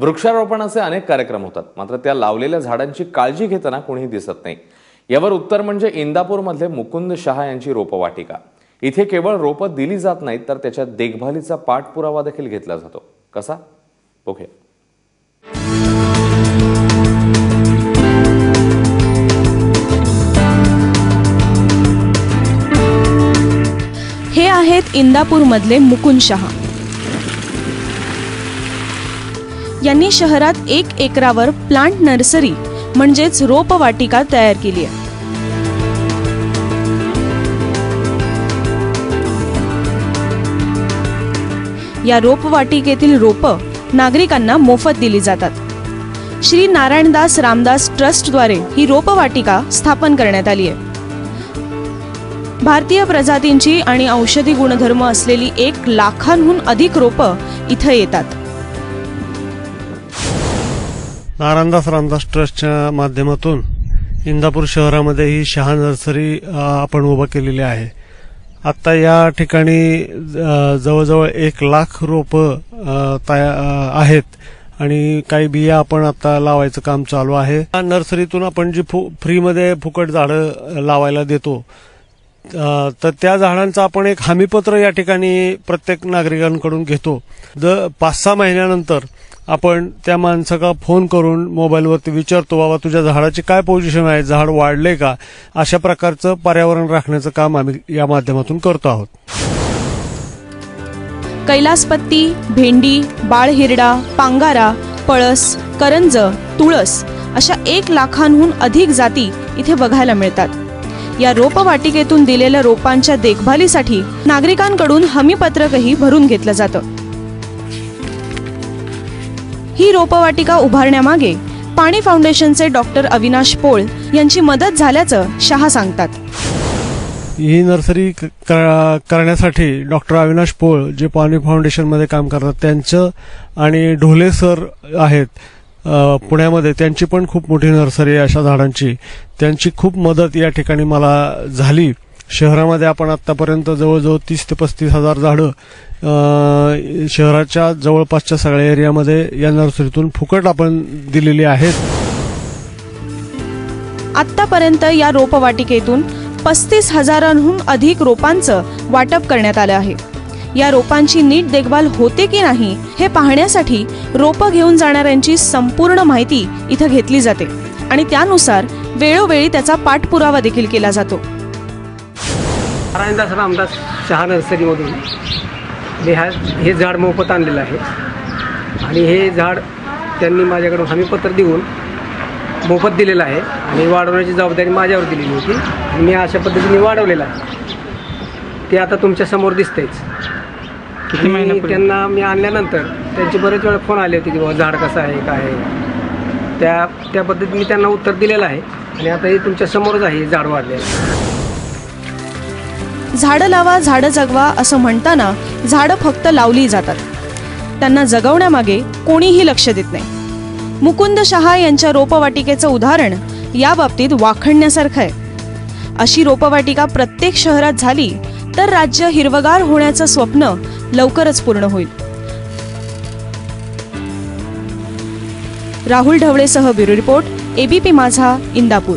वृक्षारोपणाचे अनेक कार्यक्रम होतात. मात्र त्या लावलेल्या झाडांची काळजी घेताना कोणीही दिसत नाही. यावर उत्तर म्हणजे इंदापूरमधले मुकुंद शहा यांची रोपवाटिका. इथे केवळ रोपं दिली जात नाहीत तर त्याच्या देखभालीचा पाठपुरावा देखील घेतला जातो. कसा? ओके हे आहेत इंदापूरमधले मुकुंद शहा. यांनी शहरात एक एकरावर प्लांट नर्सरी म्हणजेच रोपवाटिका तयार केली आहे. या रोपवाटिकेतील रोपं नागरिकांना मोफत दिली जातात. श्री नारायणदास रामदास ट्रस्टद्वारे ही रोपवाटिका स्थापन करण्यात आली आहे. भारतीय प्रजातींची आणि औषधी गुणधर्म असलेली एक लाखांहून अधिक रोपं इथं येतात. नारायणदास रामदास ट्रस्टच्या माध्यमातून इंदापूर शहरामध्ये ही शहा नर्सरी आपण उभं केलेली आहे. आत्ता या ठिकाणी जवळजवळ एक लाख रोपं तया आहेत आणि काही बिया आपण आता लावायचं काम चालू आहे. नर्सरीतून आपण जी फु फ्रीमध्ये फुकट झाडं लावायला देतो तर त्या झाडांचं आपण एक हमीपत्र या ठिकाणी प्रत्येक नागरिकांकडून घेतो. द पाच सहा महिन्यानंतर आपण त्या माणसाला फोन करून मोबाईलवरती विचारतो बाबा तुझ्या झाडाची काय पोझिशन आहे? झाड वाढले का? अशा प्रकारचं पर्यावरण राखण्याचं काम आम्ही या माध्यमातून करतो आहोत. कैलासपत्ती भेंडी बाळहिरडा पांगारा पळस करंज तुळस अशा एक लाखांहून अधिक जाती इथे बघायला मिळतात. या रोपवाटिकेतून दिलेल्या रोपांच्या देखभालीसाठी नागरिकांकडून हमीपत्रकही भरून घेतलं जातं. ही रोपवाटिका उभारण्यामागे पाणी फाउंडेशनचे डॉक्टर अविनाश पोळ यांची मदत झाल्याचं शहा सांगतात. ही नर्सरी क- क- करण्यासाठी डॉक्टर अविनाश पोळ जे पाणी फाउंडेशनमध्ये काम करतात त्यांचं आणि ढोले सर आहेत पुण्यामध्ये त्यांची पण खूप मोठी नर्सरी आहे अशा झाडांची. त्यांची खूप मदत या ठिकाणी मला झाली. शहरामध्ये आपण आतापर्यंत जवळजवळ तीस ते पस्तीस हजार झाडं शहराच्या जवळपासच्या सगळ्या एरियामध्ये या नर्सरीतून फुकट आपण दिलेली आहेत. आतापर्यंत या रोपवाटिकेतून पस्तीस हजारांहून अधिक रोपांचं वाटप करण्यात आलं आहे. या रोपांची नीट देखभाल होते की नाही हे पाहण्यासाठी रोपं घेऊन जाणाऱ्यांची संपूर्ण माहिती इथं घेतली जाते आणि त्यानुसार वेळोवेळी त्याचा पाठपुरावा देखील केला जातो. नारायणदास रामदास शहा नर्सरीमधून मी हा हे झाड मोफत आणलेलं आहे. आणि हे झाड त्यांनी माझ्याकडून हमीपत्र देऊन मोफत दिलेलं आहे. आणि वाढवण्याची जबाबदारी माझ्यावर दिलेली होती. आणि मी अशा पद्धतीने वाढवलेलं आहे. ते आता तुमच्यासमोर दिसतेच मी त्यांना मी आणल्यानंतर त्यांचे बरेच वेळा फोन आले होते की बाबा झाड कसं आहे काय आहे? त्या त्या पद्धतीने मी त्यांना उत्तर दिलेलं आहे. आणि आता हे तुमच्या समोरच आहे झाड वाढलेलं झाडं लावा झाडं जगवा असं म्हणताना झाडं फक्त लावली जातात. त्यांना जगवण्यामागे कोणीही लक्ष देत नाही. मुकुंद शहा यांच्या रोपवाटिकेचं उदाहरण या बाबतीत वाखणण्यासारखं आहे. अशी रोपवाटिका प्रत्येक शहरात झाली तर राज्य हिरवगार होण्याचं स्वप्न लवकरच पूर्ण होईल. Rahul ढवळेसह bureau report ABP Majha Indapur.